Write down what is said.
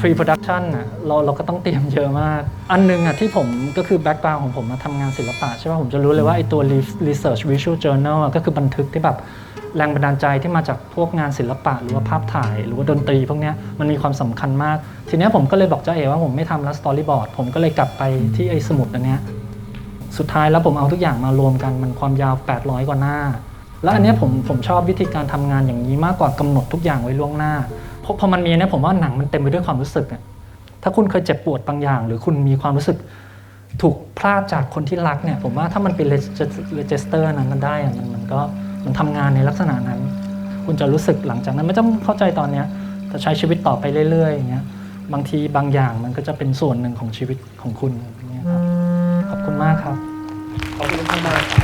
pre-production อะเราเราก็ต้องเตรียมเยอะมาก อันหนึงอะที่ผมก็คือ background ของผมมาทำงานศิลปะใช่ป่ะผมจะรู้เลยว่าไอ้ตัว research visual journal อะก็คือบันทึกที่แบบแรงบันดาลใจที่มาจากพวกงานศิลปะ หรือว่าภาพถ่าย หรือว่าดนตรีพวกเนี้ยมันมีความสำคัญมาก ทีเนี้ยผมก็เลยบอกเจ้าเอว่าผมไม่ทำแล้ว storyboard ผมก็เลยกลับไปที่ไอ้สมุดอันเนี้ยสุดท้ายแล้วผมเอาทุกอย่างมารวมกันมันความยาว 800 กว่าหน้า แล้วอันเนี้ยผมผมชอบวิธีการทำงานอย่างนี้มากกว่ากำหนดทุกอย่างไว้ล่วงหน้า เพราะพอมันมีเนี่ยผมว่าหนังมันเต็มไปด้วยความรู้สึกอะถ้าคุณเคยเจ็บปวดบางอย่าง หรือคุณมีความรู้สึกถูกพลาดจากคนที่รักเนี่ย ผมว่าถ้ามันเป็นเลเจสเตอร์นั้นมันได้อะมันมันก็มันทำงานในลักษณะนั้น คุณจะรู้สึกหลังจากนั้นไม่ต้องเข้าใจตอนเนี้ยแต่ใช้ชีวิตต่อไปเรื่อยๆอย่างเงี้ยบางทีบางอย่างมันก็จะเป็นส่วนหนึ่งของชีวิตของคุณอย่างเงี้ยครับขอบคุณมากครับขอบคุณมาก